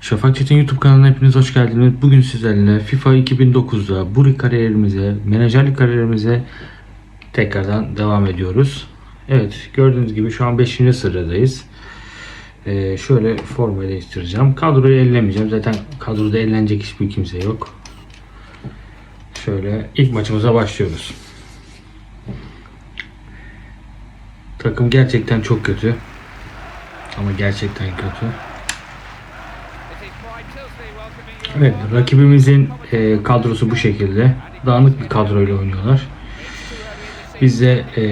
Şafak Çetin YouTube kanalına hepiniz hoş geldiniz. Bugün sizlerle FIFA 2009'da Buri kariyerimize, menajerlik kariyerimize tekrardan devam ediyoruz. Evet gördüğünüz gibi şu an 5. sıradayız. Ee, şöyle formayı değiştireceğim. Kadroyu ellemeyeceğim. Zaten kadroda ellenecek hiçbir kimse yok. Şöyle ilk maçımıza başlıyoruz. Takım gerçekten çok kötü. Ama gerçekten kötü. Evet, rakibimizin e, kadrosu bu şekilde. Dağınık bir kadroyla oynuyorlar. Biz de e,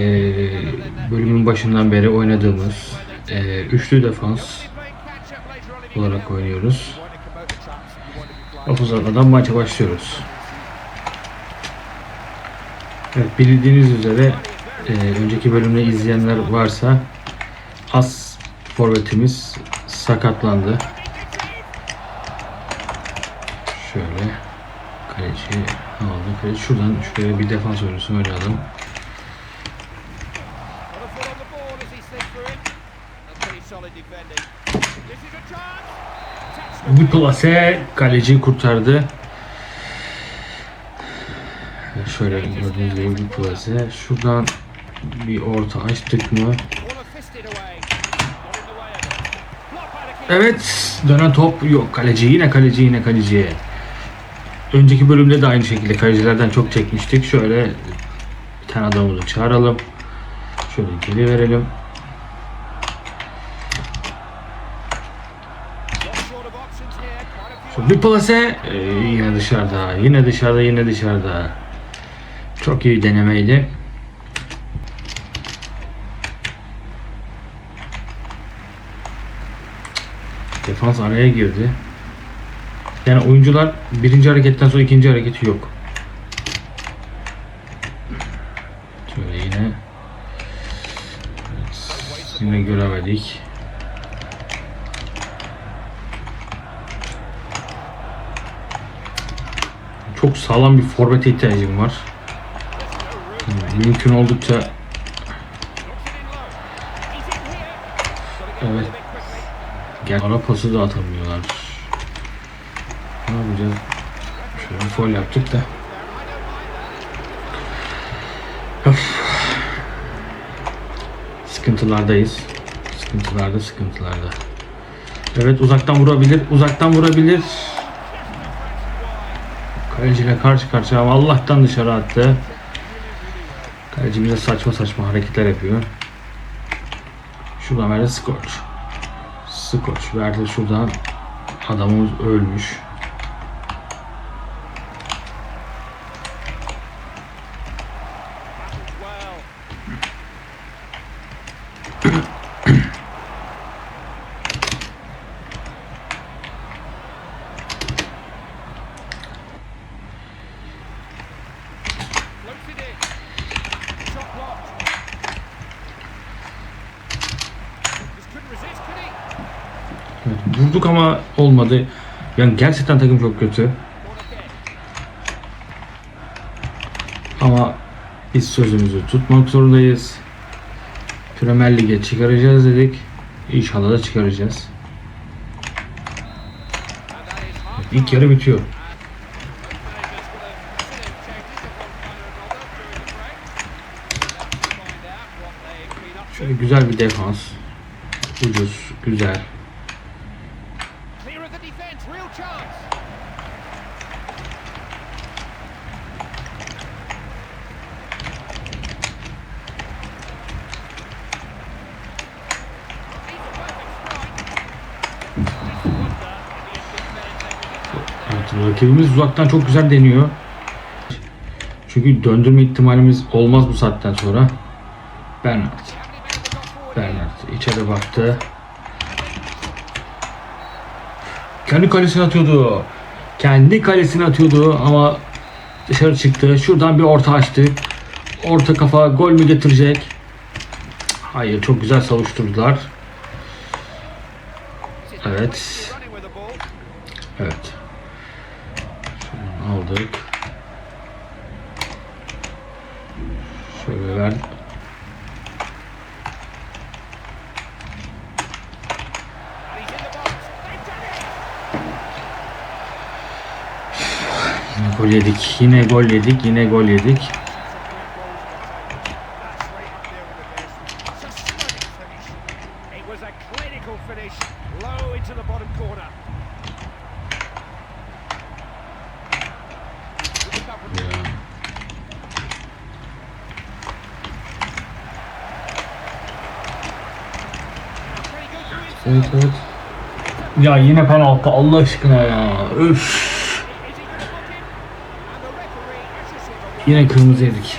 bölümün başından beri oynadığımız e, üçlü defans olarak oynuyoruz. Laf uzatmadan maça başlıyoruz. Evet, bildiğiniz üzere e, önceki bölümde izleyenler varsa as forvetimiz sakatlandı. Şöyle kaleci Kaleci şuradan şöyle bir defans oyuncusu oynayalım. Bir plase kaleci kurtardı. Şöyle gördüğünüz gibi bir plase. Şuradan bir orta açtık mı? Evet. Dönen top yok. Kaleci yine kaleci yine kaleci. Önceki bölümde de aynı şekilde kalecilerden çok çekmiştik. Şöyle bir tane adamımızı çağıralım. Şöyle geri verelim. Bir plase ee, yine dışarıda. Yine dışarıda yine dışarıda. Çok iyi denemeydi. Defans araya girdi. Yani oyuncular birinci hareketten sonra ikinci hareketi yok. Şöyle yine yine göremedik. Çok sağlam bir forvete ihtiyacım var. Mümkün oldukça evet Gel ara pası da atamıyorlar. Yapacağız? Şöyle bir foul yaptık da. Of. Sıkıntılardayız. Sıkıntılarda sıkıntılarda. Evet uzaktan vurabilir. Uzaktan vurabilir. Kaleciyle karşı karşıya Allah'tan dışarı attı. Kaleci bize saçma saçma hareketler yapıyor. Şuradan verdi Scorch. Skoç verdi şuradan adamımız ölmüş. Evet, ama olmadı. Yani gerçekten takım çok kötü. Ama biz sözümüzü tutmak zorundayız. Premier Lig'e çıkaracağız dedik. İnşallah da çıkaracağız. İlk yarı bitiyor. Şöyle güzel bir defans. Ucuz, güzel. Rakibimiz uzaktan çok güzel deniyor. Çünkü döndürme ihtimalimiz olmaz bu saatten sonra. Bernard. Bernard içeri baktı. Kendi kalesine atıyordu. Kendi kalesine atıyordu ama dışarı çıktı. Şuradan bir orta açtı. Orta kafa gol mü getirecek? Hayır çok güzel savuşturdular. Evet. Evet aldık. Şöyle verdik. Yine gol yedik. Yine gol yedik. Yine gol yedik. Evet evet. Ya yine penaltı Allah aşkına ya. Öf. Yine kırmızı yedik.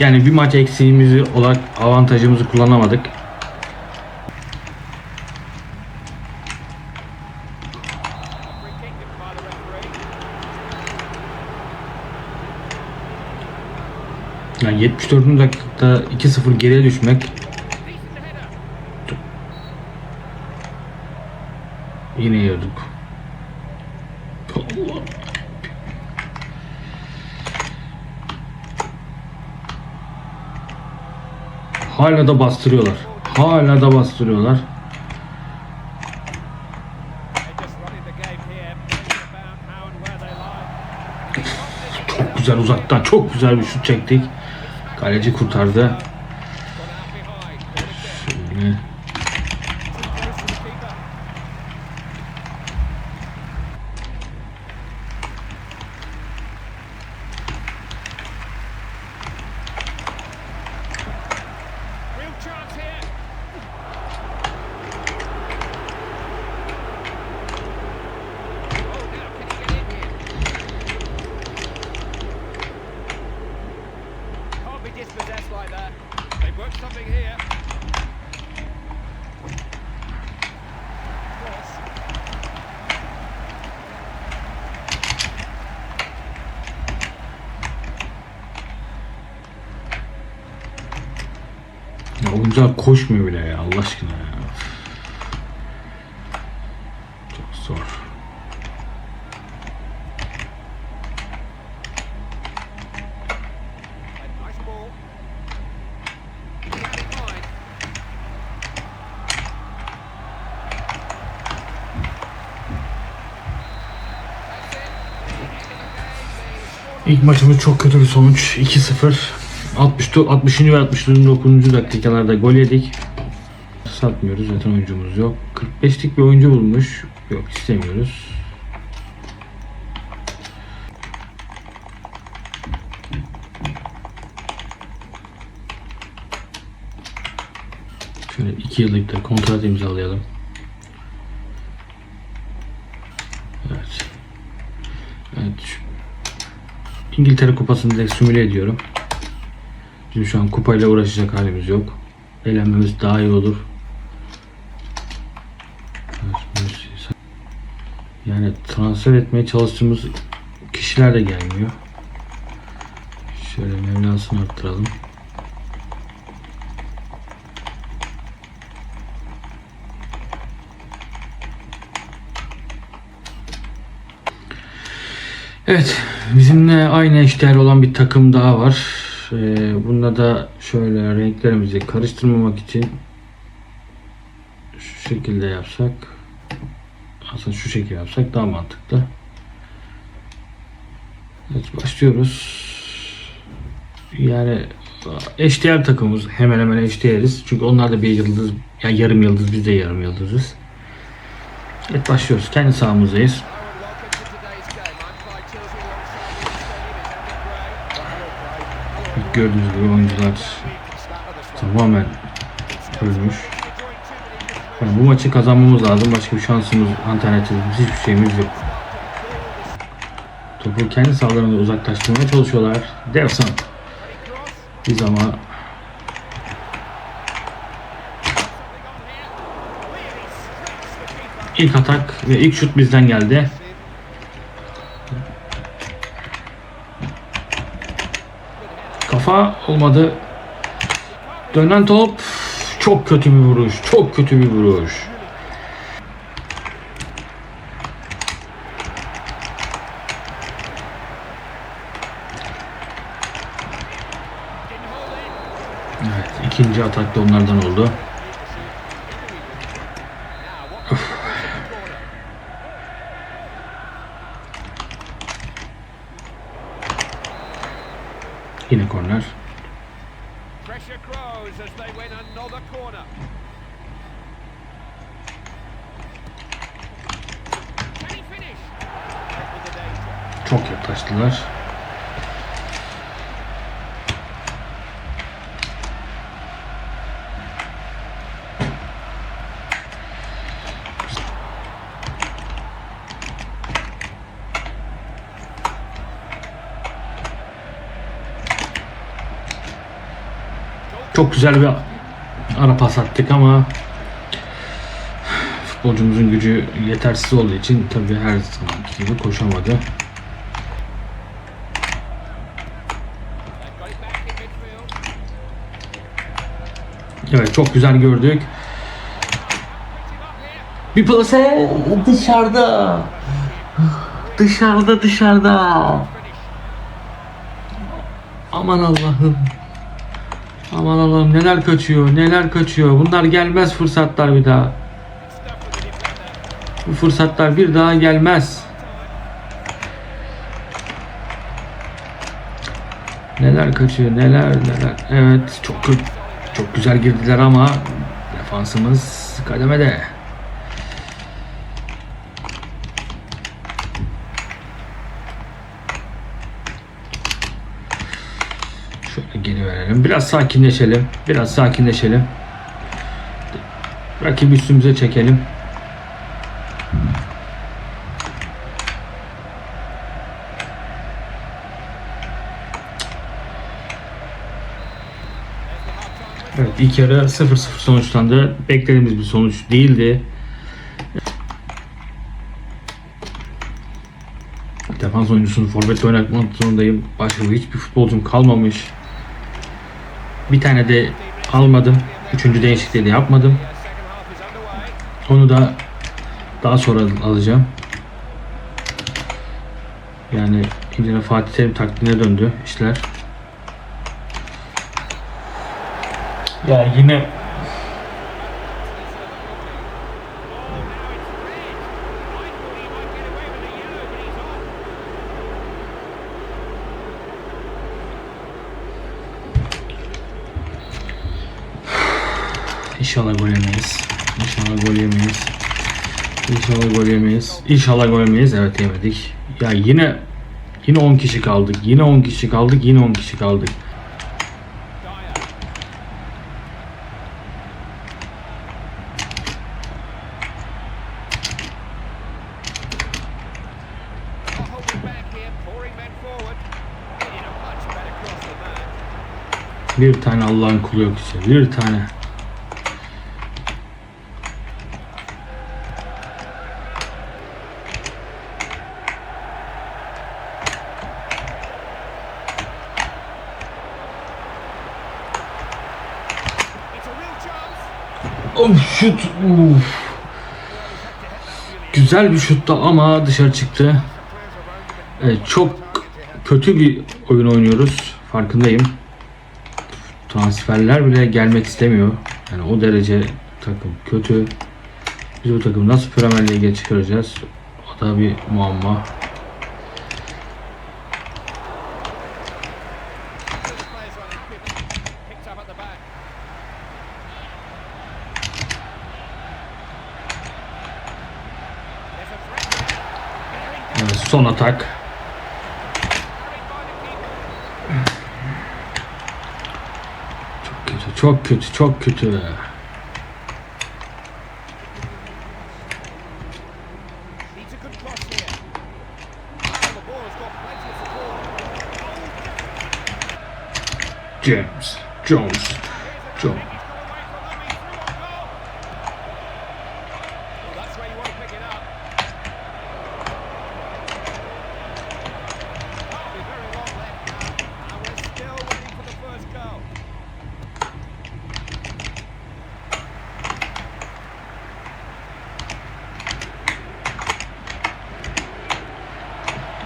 Yani bir maç eksiğimizi olarak avantajımızı kullanamadık. Free kick given by the referee. Yani 74. dakikada 2-0 geriye düşmek yine yiyorduk. Hala da bastırıyorlar. Hala da bastırıyorlar. Çok güzel uzaktan çok güzel bir şut çektik. Kaleci kurtardı. Oyuncular koşmuyor bile ya Allah aşkına ya. Çok zor. İlk maçımız çok kötü bir sonuç. 2-0. 64, 60. ve 69. dakikalarda gol yedik. Satmıyoruz zaten oyuncumuz yok. 45'lik bir oyuncu bulmuş. Yok istemiyoruz. Şöyle 2 yıllık da kontrat imzalayalım. Evet. Evet. İngiltere Kupası'nı direkt simüle ediyorum. Bizim şu an kupayla uğraşacak halimiz yok. Eğlenmemiz daha iyi olur. Yani transfer etmeye çalıştığımız kişiler de gelmiyor. Şöyle Mevlasını arttıralım. Evet, bizimle aynı eşdeğer olan bir takım daha var. Ee, bunda da şöyle renklerimizi karıştırmamak için şu şekilde yapsak aslında şu şekilde yapsak daha mantıklı. Evet, başlıyoruz. Yani eşdeğer takımımız hemen hemen eşdeğeriz. Çünkü onlar da bir yıldız, yani yarım yıldız, biz de yarım yıldızız. Evet başlıyoruz. Kendi sahamızdayız. Gördüğünüz gibi oyuncular tamamen ölmüş. Yani bu maçı kazanmamız lazım. Başka bir şansımız, alternatifimiz, hiçbir şeyimiz yok. Topu kendi sahalarında uzaklaştırmaya çalışıyorlar. Devsan. Biz ama ilk atak ve ilk şut bizden geldi. Kafa olmadı. Dönen top çok kötü bir vuruş. Çok kötü bir vuruş. Evet, ikinci atak da onlardan oldu. Çok yaklaştılar. Çok güzel bir ara pas attık ama futbolcumuzun gücü yetersiz olduğu için tabii her zamanki gibi koşamadı. Evet çok güzel gördük. Bir plase dışarıda. Dışarıda dışarıda. Aman Allah'ım. Aman Allah'ım neler kaçıyor neler kaçıyor. Bunlar gelmez fırsatlar bir daha. Bu fırsatlar bir daha gelmez. Neler kaçıyor neler neler. Evet çok kö- çok güzel girdiler ama defansımız kademede. Şöyle geri verelim. Biraz sakinleşelim. Biraz sakinleşelim. Rakibi üstümüze çekelim. Evet ilk yarı 0-0 sonuçlandı. Beklediğimiz bir sonuç değildi. Defans oyuncusunu forvet oynatmak zorundayım. Başka hiçbir futbolcum kalmamış. Bir tane de almadım. Üçüncü değişikliği de yapmadım. Onu da daha sonra alacağım. Yani yine Fatih Terim taktiğine döndü işler. Ya yine İnşallah gol yemeyiz. İnşallah gol yemeyiz. İnşallah gol yemeyiz. İnşallah gol yemeyiz. Evet yemedik. Ya yine yine 10 kişi kaldık. Yine 10 kişi kaldık. Yine 10 kişi kaldık. Bir tane Allah'ın kulu yok işte. Bir tane. Of şut. Uf. Güzel bir şuttu ama dışarı çıktı. Evet, çok kötü bir oyun oynuyoruz. Farkındayım. Transferler bile gelmek istemiyor. Yani o derece takım kötü. Biz bu takımı nasıl Premier Lig'e çıkaracağız? O da bir muamma. Two players on Çok kötü, çok kötü, çok kötü. Needs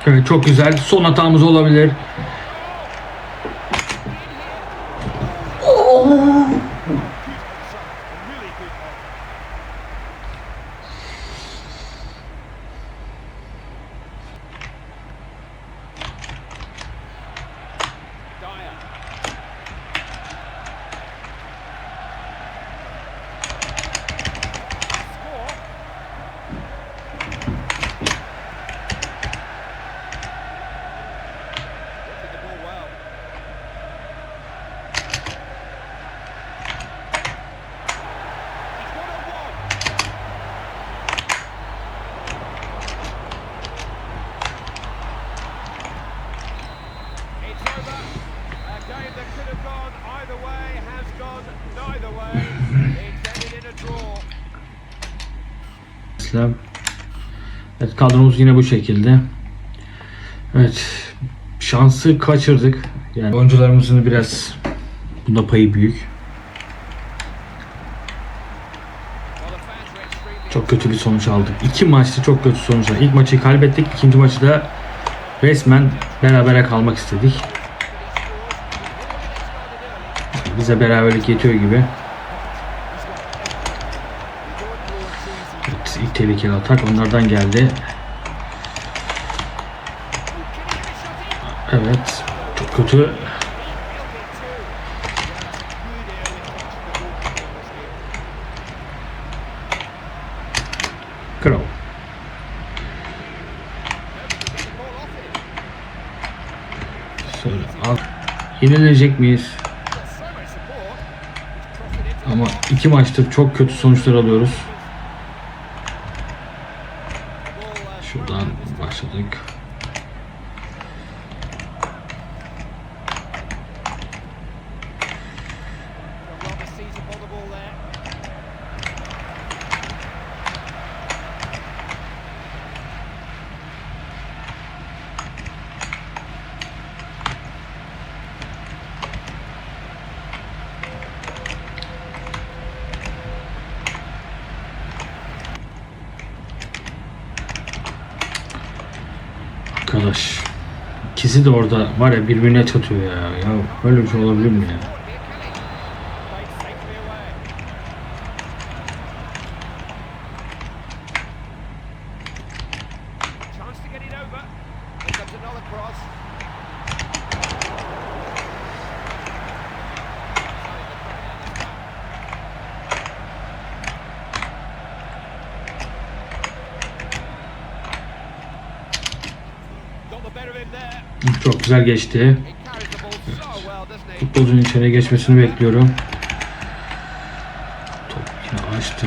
Evet çok güzel. Son hatamız olabilir. Kadromuz yine bu şekilde. Evet şansı kaçırdık. Yani oyuncularımızın biraz bunda payı büyük. Çok kötü bir sonuç aldık. İki maçta çok kötü sonuçlar. İlk maçı kaybettik. ikinci maçı da resmen berabere kalmak istedik. Bize beraberlik yetiyor gibi. Tehlikeli atak onlardan geldi. Evet. Çok kötü. Kral. Şöyle al. Yenilecek miyiz? Ama iki maçtır çok kötü sonuçlar alıyoruz. Arkadaş. İkisi de orada var ya birbirine çatıyor ya. Ya böyle bir şey olabilir mi ya? He? Futbolcunun içeriye geçmesini bekliyorum. Top yine açtı.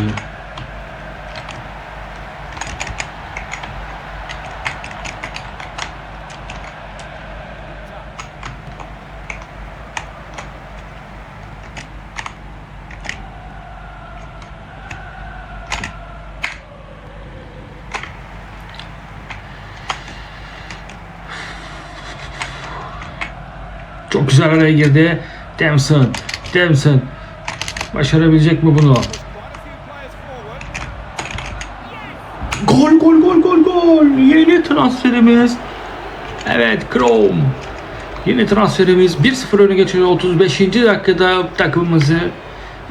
Çok güzel araya girdi. Damson. Damson. Başarabilecek mi bunu? Gol gol gol gol gol. Yeni transferimiz. Evet Chrome. Yeni transferimiz 1-0 öne geçiyor 35. dakikada takımımızı.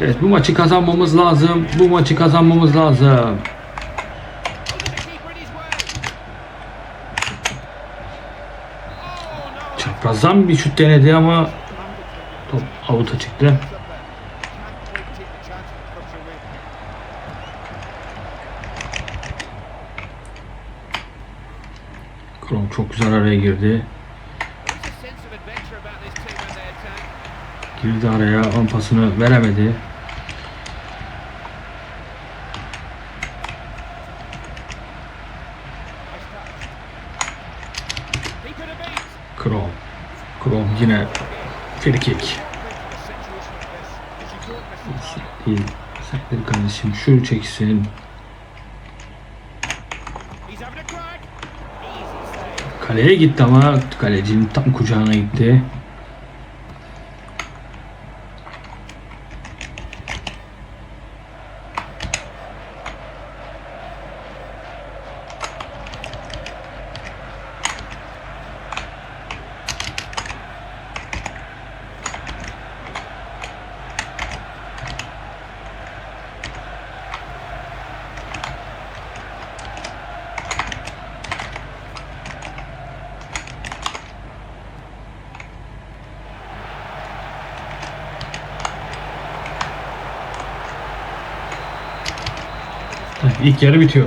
Evet bu maçı kazanmamız lazım. Bu maçı kazanmamız lazım. Çaprazdan bir şut denedi ama top avuta çıktı. Chrome çok güzel araya girdi. Girdi araya ön pasını veremedi. Miss the Değil. Sektir kardeşim şu çeksin. Kaleye gitti ama kalecinin tam kucağına gitti. İlk yarı bitiyor.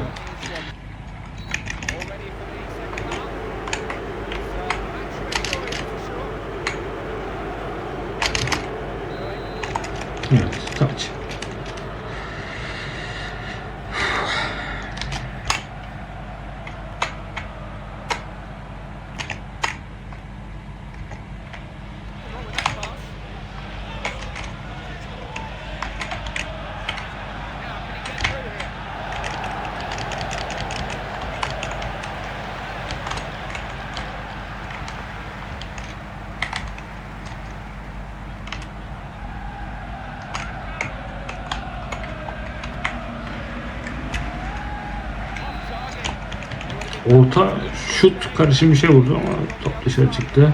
Orta şut karışım bir şey vurdu ama top dışarı çıktı.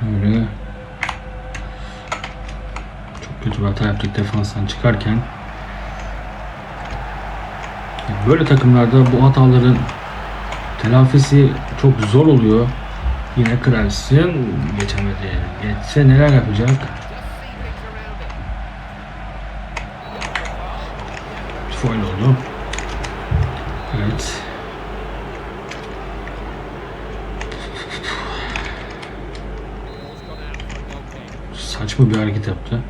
Şöyle çok kötü bir hata yaptık defanstan çıkarken. Böyle takımlarda bu hataların telafisi çok zor oluyor. Yine Krals'ın geçemedi. Geçse neler yapacak? Oldu. Evet. Saçma bir hareket yaptı.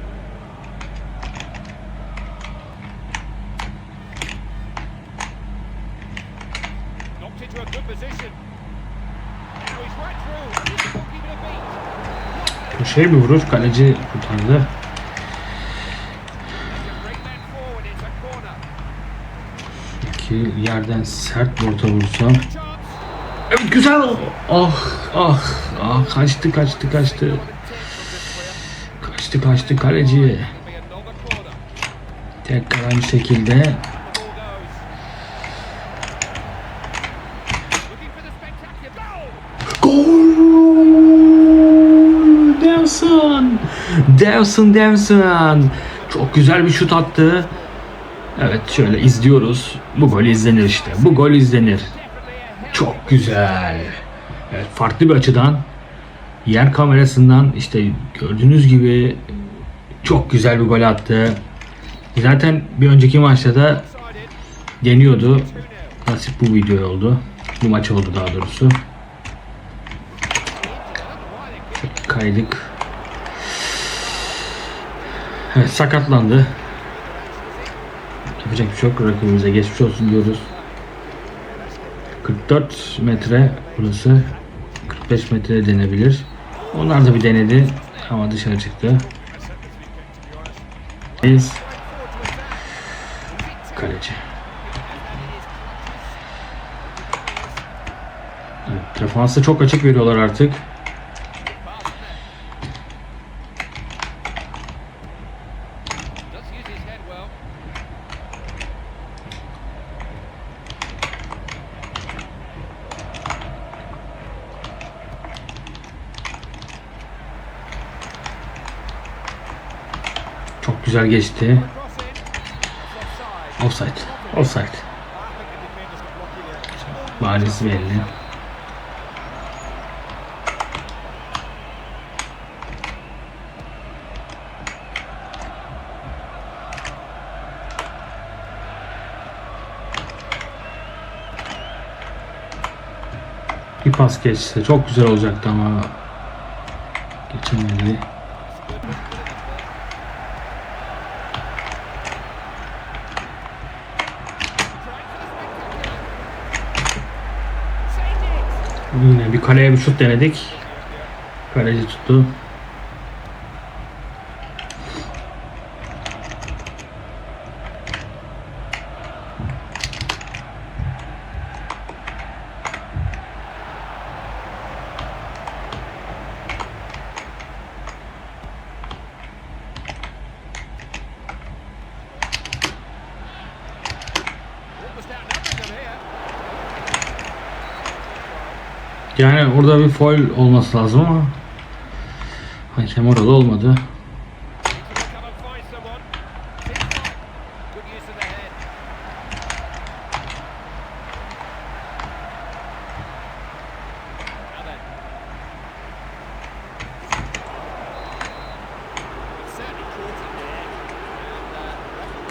Köşeye bir vuruş kaleci kurtardı. Ki yerden sert bir orta vursam. Evet güzel. Ah ah ah kaçtı kaçtı kaçtı. Kaçtı kaçtı kaleci. Tekrar aynı şekilde. Gol! Devson! Devson Devson! Çok güzel bir şut attı. Evet şöyle izliyoruz. Bu gol izlenir işte. Bu gol izlenir. Çok güzel. Evet farklı bir açıdan yer kamerasından işte gördüğünüz gibi çok güzel bir gol attı. Zaten bir önceki maçta da deniyordu. 2-0. Nasip bu video oldu. Bu maç oldu daha doğrusu. Kaydık. Evet sakatlandı. Yapacak bir şey yok. Rakibimize geçmiş olsun diyoruz. 44 metre burası. 45 metre denebilir. Onlar da bir denedi ama dışarı çıktı. Biz kaleci. Evet, defansı çok açık veriyorlar artık. Defenders got lucky there. Bariz belli. Bir pas geçse çok güzel olacaktı ama geçemedi. Yine bir kaleye bir şut denedik. Kaleci tuttu. Yani orada bir foul olması lazım ama hakem orada olmadı.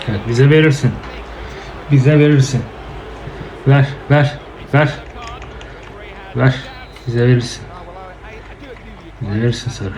Evet bize verirsin. Bize verirsin. Ver, ver, ver, ver. Down. Bize verirsin. Oh, well, I, I, I do agree with you. Bize verirsin sarı.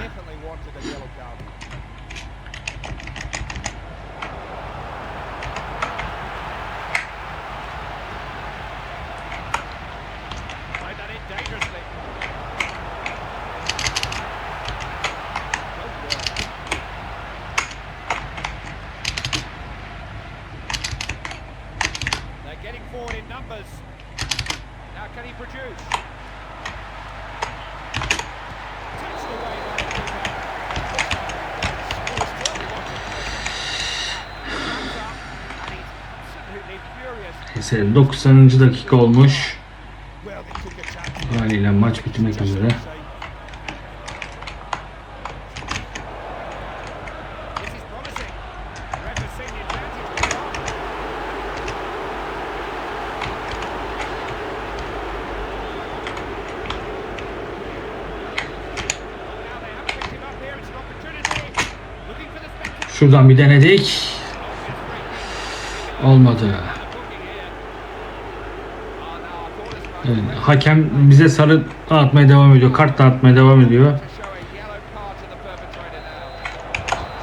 Here. It's an opportunity. Looking for the spectacle. Şuradan bir denedik. Olmadı. Evet, hakem bize sarı dağıtmaya devam ediyor. Kart dağıtmaya devam ediyor.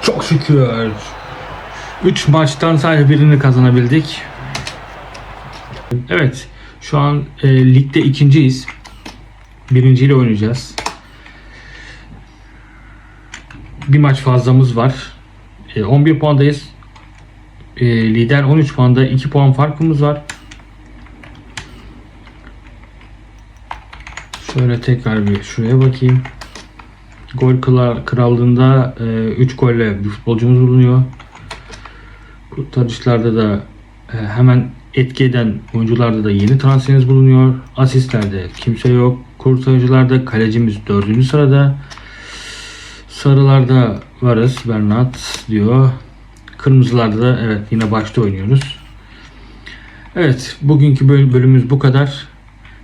Çok şükür. 3 maçtan sadece birini kazanabildik. Evet. Şu an e, ligde ikinciyiz. Birinciyle oynayacağız. Bir maç fazlamız var. E, 11 puandayız. E, lider 13 puanda 2 puan farkımız var. Şöyle tekrar bir şuraya bakayım. Gol krallığında 3 golle bir futbolcumuz bulunuyor. Kurtarışlarda da e, hemen etki eden oyuncularda da yeni transferimiz bulunuyor. Asistlerde kimse yok. Kurtarıcılarda kalecimiz 4. sırada. Sarılarda varız. Bernat diyor. Kırmızılarda da evet yine başta oynuyoruz. Evet bugünkü böl- bölümümüz bu kadar.